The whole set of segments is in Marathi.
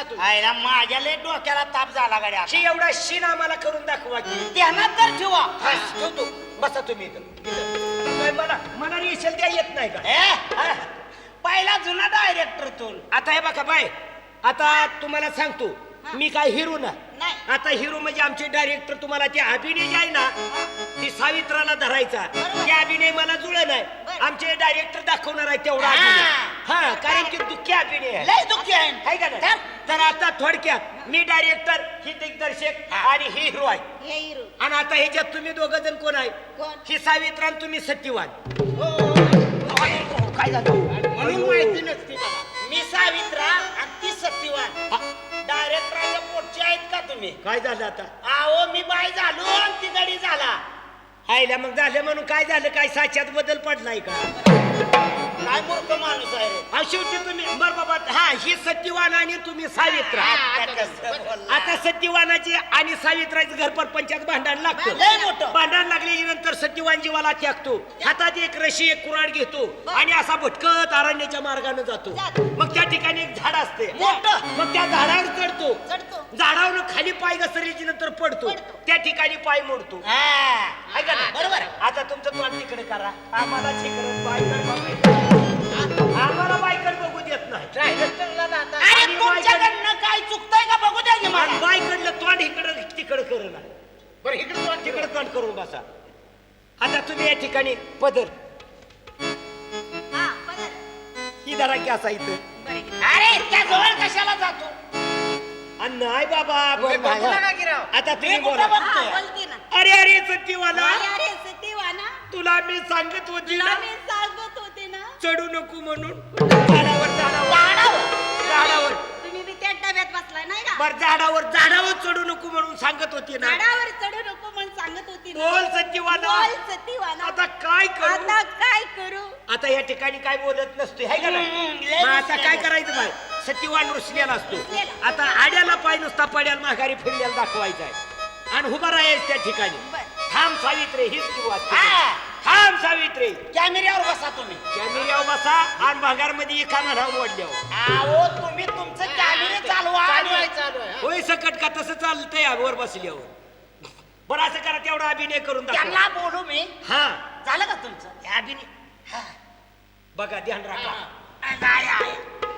बसा तुम्ही आईला माझ्या लय डोक्याला ताप झाला गाड्या. शी एवढा शीन आम्हाला करून दाखवा की. ध्यानात तर ठेवा. हा, ठेवतो. बसा तुम्ही इथं. इथं. आता काय मला मला रेशल द्या येत नाही का? ए, हा? पहिला जुना डायरेक्टर तो आता हे बघा बाय. आता तुम्हाला सांगतो मी काय हिरो ना? नाही. आता हिरो म्हणजे आमचे डायरेक्टर तुम्हाला ते अभिनय जे आहे ना ती सावित्राला धरायचा. बरोबर. ते अभिनय मला जुळ नाही बरं. आमचे डायरेक्टर दाखवणार आहे तेवढा हा. अभिनय. हा कारण की दुःखी अभिनय आहे. लय दुःखी आहे. आहे का नाही? तर? आता थोडक्यात मी डायरेक्टर ही दिग्दर्शक आणि ही हिरो आहे. हे हिरो आणि आता ह्याच्यात तुम्ही दोघ जण कोण आहे? कोण? ही सावित्रा आणि तुम्ही सत्यवान काय झालं? म्हणून माहिती नसते मला मी सावित्रा आणि ती सत्यवान डायरेक्टराच्या पोटचे आहेत का तुम्ही? काय झालं आता? आहो मी बाय झालो आणि ती गडी झाला. आईला मग झालं म्हणून काय झालं? काय साच्यात बदल पडलाय का? काय मूर्ख माणूस आहे रे शेवटी तुम्ही बर बाबा हा ही सत्यवान आणि तुम्ही सावित्रा आता कसं बोलला? आता सत्यवानाचे आणि सावित्राचे घर परपंचात भांडण लागतं मोठं भांडण लागल्याच्या नंतर सत्यवान जीवाला त्यागतो हातात एक रशी एक कुराड घेतो आणि असा भटकत अरण्याच्या मार्गाने जातो जातो. मग त्या ठिकाणी एक झाड असते मोठं. मग त्या झाडावर चढतो चढतो झाडावर खाली पाय घसरल्याच्या नंतर पडतो पडतो. त्या ठिकाणी पाय मोडतो हा. बरोबर. आता तुमचं तोंड तिकडे करा आम्हाला तिकडे बायकड बघायचं. आम्हाला बसा आता तुम्ही या ठिकाणी पदर. हा पदर. ही धरा की असा इथं. बरं. अरे इतक्या जवळ कशाला जातो? आणि नाही बाबा नाही, हा. आता तुम्ही मी कुठं बोला. बघ- हा बघतोय. बोलते ना. अरे अरे सत्यवाला अरे अरे सत्यवाना तुला मी सांगत होती तुला ना मी सांगत होते ना. चढू नको म्हणून. झाडावर झाडावर. झाडावर. झाडावर. तुम्ही बी त्या डब्यात बसलाय नाही का? बर झाडावर झाडावर चढू नको म्हणून सांगत होती ना. झाडावर चढू सांगत होती ना. बोल सत्यवाना बोल सत्यवाना आता काय करू? आता काय करू? आता या ठिकाणी काय बोलत नसते है का नाही? हम्म, लय मग आता. काय करायचं बाय सत्यवान रुसलेला असतो. रुसलेला. आता आड्याला पाय नुसता पड्याला माघारी फिरल्याला दाखवायचा आहे. आणि उभा राहायचं त्या ठिकाणी. बर. थांब सावित्रे हीच किंवा हा. थांब सावित्रे. कॅमेऱ्यावर बसा तुम्ही. कॅमेऱ्यावर बसा आणि भागारमध्ये एका म्हणावं मोडल्यावर आहो तुम्ही तुमचं कॅमेरे चालवा. चालू आहे चालू आहे हा. होय सकट का तसं चालतंय वर बसल्यावर. बरं असं करा तेवढा अभिनय करून दाखवा. त्यांना बोलू मी. हा. झालं का तुमचं? हे अभिनय. हा. बघा ध्यान राखा?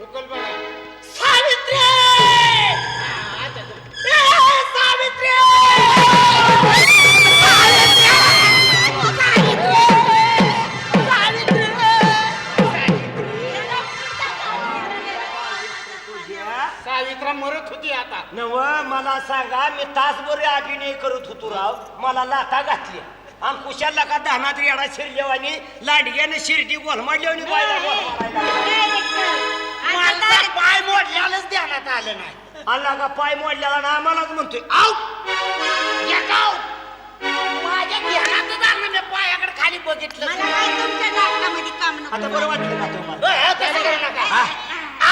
उकल बघा. सावित्री! हा. ए, सावित्री! सांगा मी तासभर अभिनय करत होतो राव. मला लाथा घातली आणि कुशाला का दहनात येडा शिरल्यावानी लांडग्याने शिर्डी गोलमाडल्यावानी बायला गोलमाडायला. माझा पाय मोडल्यालाच ध्यानात आलं नाही. आला का पाय मोडल्याला ना आम्हालाच म्हणतोय आऊ या गाव. माझ्या ध्यानातच आलं मी पायाकडे खाली बघितलं. मला काय तुमच्या नाटकामध्ये काम नको. आता बरं वाटलं का तुम्हाला? ए, ए, तसं करू नका. हा.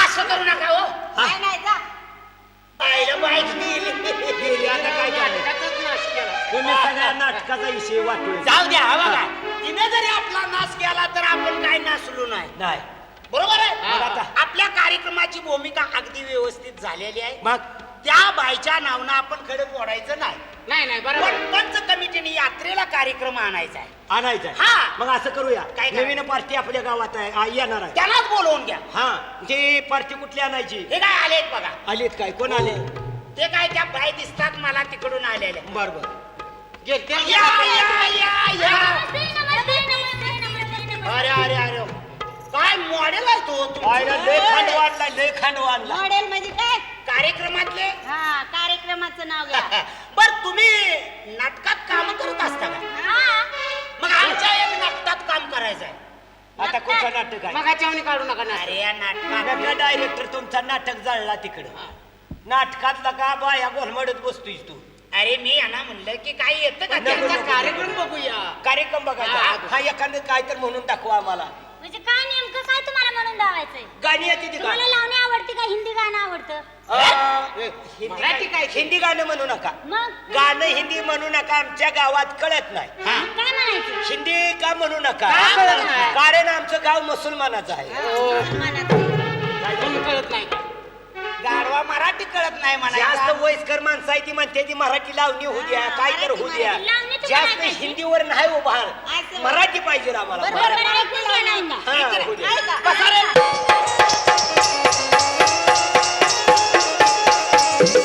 असं करू नका हो. नाही जा. पाहिलं पाहिजे गेली, आता काय झालं? नाटकाचाच नाश केला. तुम्ही सगळ्या नाटकाचा विषय वाटतोय जाऊ द्या हा बघा. तिने जरी आपला नाश केला तर आपण काय नासलो नाही. नाही. बरोबर आहे? आता? आपल्या कार्यक्रमाची भूमिका अगदी व्यवस्थित झालेली आहे. मग? त्या बाईच्या नावनं आपण खडे फोडायचं नाही. नाही नाही बरोबर. पण पंच यात्रेला कार्यक्रम आणायचा आहे. आणायचं आहे. हा. मग असं करूया. काय करायचं? नवीन पार्टी आपल्या गावात आहे. आ, येणार आहे. त्यालाच बोलवून घ्या हा. ते पार्टी कुठली आणायची? हे काय आलेत बघा. आलीत काय? कोण आले? ते काय त्या बाई दिसतात मला तिकडून आलेले. बर बर. गेलते या या या या. अरे अरे अरे. काय मॉडेल आहे तो लय खांड वाढला लय खांड वाढला. मॉडेल म्हणजे काय? कार्यक्रमातले? हा कार्यक्रमाचं नाव घ्या. बर तुम्ही नाटकात असता का हा. मग आमच्या एक नाटकात काम करायचं आहे आता कुठं नाटक आहे? मगाच्यावणी काढू नका ना अरे या नाटकात. नका डायरेक्टर तुमचा नाटक जळला तिकडं. नाटकातला का बाया गोलमडत बसतोय तू? अरे मी यांना म्हणलं की काय येतं का नको, त्यांचा नको. कार्यक्रम बघूया. कार्यक्रम बघायचा हा. हा एखादं काय तर म्हणून दाखवा आम्हाला. म्हणजे काय नेमकं? काय तुम्हाला म्हणून धावायचंय गाणी येते ती तुम्हाला का लावणी आवडते का हिंदी गाणं आवडतं? अं, हिंदी मराठी काय? हिंदी गाणं म्हणू नका. मग? गाणं हिंदी म्हणू नका आमच्या गावात कळत नाही. मग काय म्हणायचं? हिंदी का म्हणू नका? का कळत नाही? कारण आमचं गाव मुसलमानाचं आहे. म्हणून कळत नाही? गाढवा मराठी कळत नाही जास्त म्हणा वयस्कर माणसं आहे ती म्हणते ती मराठी लावणी होऊ द्या काय तर होऊ द्या. लावणी जास्त. हिंदीवर नाही उभार. असं. मराठी पाहिजे आम्हाला. बरं, मराठी. बरं, ऐकून घ्या ना एकदा. हा, होऊ द्या. ऐका. आता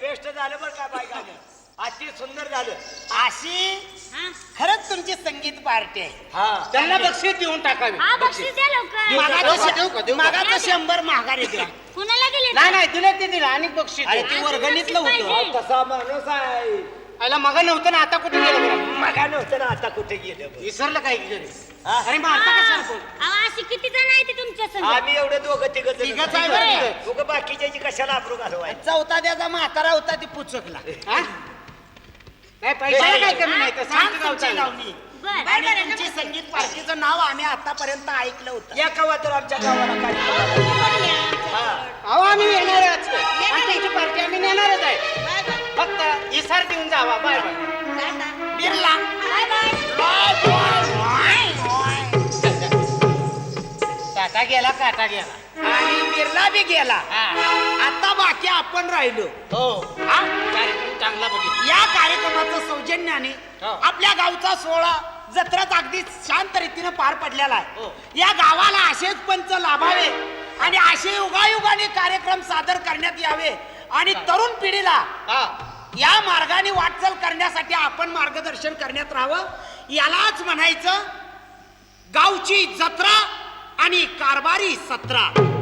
बेस्ट झालं बरं का बाय गाणं? अति सुंदर झालं. अशी हा? खरंच तुमची संगीत पार्टी आहे. हा. त्यांना बक्षीस देऊन टाकावी. हा बक्षीस द्या लवकर. देऊ का, मागाचं देऊ का, देऊ का? मागाचं शंभर महागारी द्या. कुणाला दिले नाही नाही दिले ते दिलं. आणि बक्षीस अरे दे. ती वर्गणीतलं होतं. पाहिजे. तसा माणूस आहे आयला मग नव्हतं ना आता कुठे गेलं बरं? मगा नव्हतं ना आता कुठे गेलं. विसरलं काय की घरी हा? अरे अशी किती जण आहे ते तुमच्या संग? आम्ही एवढे दोघं तिघ तिघंच आहे. बरं बाकीच्याची कशाला अप्रू घालवाय चौथा त्याचा म्हातारा होता ती पुचकला. हा? पैशाला काय कमी नाही तर छान सांगतो तुमची गावचा लावणी बर आणि तुमची संगीत पार्टीचं नाव आम्ही आतापर्यंत ऐकलं होतं. या कवा तर आमच्या गावाला काय हा अहो आम्ही येणारच आणि तुमची पार्टी आम्ही नेणारच आहे. फक्त इसार देऊन जावा. Bye bye. बिर्ला काटा गेला. आणि बिर्ला बी गेला. हा. आता बाकी आपण राहिलो. हो. हा? कार्यक्रम चांगला बघितला. या कार्यक्रमाचं सौजन्याने हो. आपल्या गावचा सोहळा जत्राच अगदी शांत रीतीने पार पडलेला हो. आहे या गावाला असेच पंच लाभावे आणि असे युगायुगाने कार्यक्रम सादर करण्यात यावे. आणि तरुण पिढीला हा. या मार्गाने वाटचाल करण्यासाठी आपण मार्गदर्शन करण्यात राहावं. यालाच म्हणायचं गावची जत्रा आणि कारभारी सत्रा.